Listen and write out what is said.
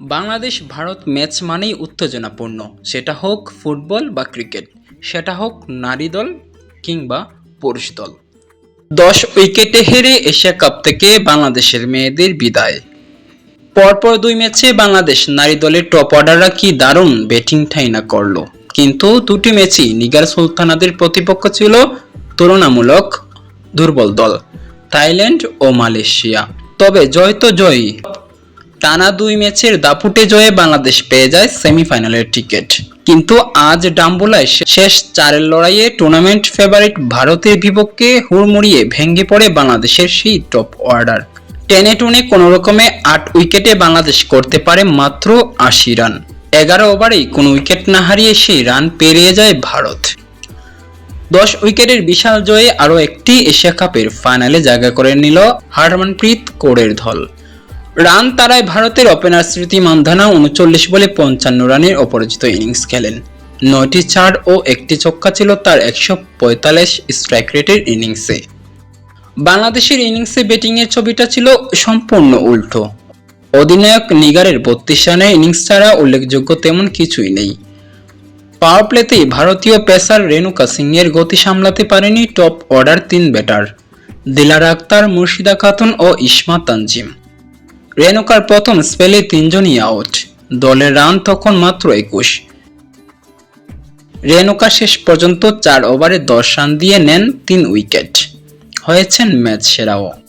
Bangladesh, Bharat match মানেই উত্তেজনাপূর্ণ। সেটা হোক ফুটবল বা ক্রিকেট, সেটা হোক নারী দল কিংবা পুরুষ দল। দশ উইকেটে হেরে এশিয়া কাপ থেকে বাংলাদেশের মেয়েদের বিদায়। পরপর দুই ম্যাচে বাংলাদেশ নারী দলের টপ অর্ডাররা কি দারুণ ব্যাটিং ঠাইনা করল? কিন্তু দুটি ম্যাচই নিগার সুলতানাদের প্রতিপক্ষ ছিল তুলনামূলক দুর্বল দল, থাইল্যান্ড ও মালয়েশিয়া। তবে জয় তো জয়ই টানা দুই ম্যাচের দাপুটে জয়ে বাংলাদেশ পেয়ে যায় সেমিফাইনালের টিকিট। কিন্তু আজ ডাম্বুলায় শেষ চারের লড়াইয়ে টুর্নামেন্ট ফেভারিট ভারতের বিপক্ষে হুড়মুড়িয়ে ভেঙে পড়ে বাংলাদেশের সেই টপ অর্ডার। টেনে টুনে কোনো রকমে আট উইকেটে বাংলাদেশ করতে পারে মাত্র আশি রান। এগারো ওভারেই কোনো উইকেট না হারিয়ে সেই রান পেরিয়ে যায় ভারত। দশ উইকেটের বিশাল জয়ে আরও একটি এশিয়া কাপের ফাইনালে জায়গা করে নিল হারমানপ্রীত কোরের দল রান তারায় ভারতের ওপেনার স্মৃতি মান্ধানা উনচল্লিশ বলে পঞ্চান্ন রানের অপরাজিত ইনিংস খেলেন। নয়টি চার ও একটি ছক্কা ছিল তার একশো পঁয়তাল্লিশ স্ট্রাইক রেটের ইনিংসে বাংলাদেশের ইনিংসে ব্যাটিংয়ের ছবিটা ছিল সম্পূর্ণ উল্টো। অধিনায়ক নিগারের বত্রিশ রানের ইনিংস ছাড়া উল্লেখযোগ্য তেমন কিছুই নেই। পাওয়ার প্লেতেই ভারতীয় পেসার রেণুকা সিংয়ের গতি সামলাতে পারেনি টপ অর্ডার তিন ব্যাটার দিলার আক্তার, মুর্শিদা খাতুন ও ইসমা তানজিম। রেণুকার প্রথম স্পেলে তিনজনই আউট। দলের রান তখন মাত্র একুশ। রেনুকা শেষ পর্যন্ত চার ওভারে দশ রান দিয়ে নেন তিন উইকেট। হয়েছেন ম্যাচ সেরাও।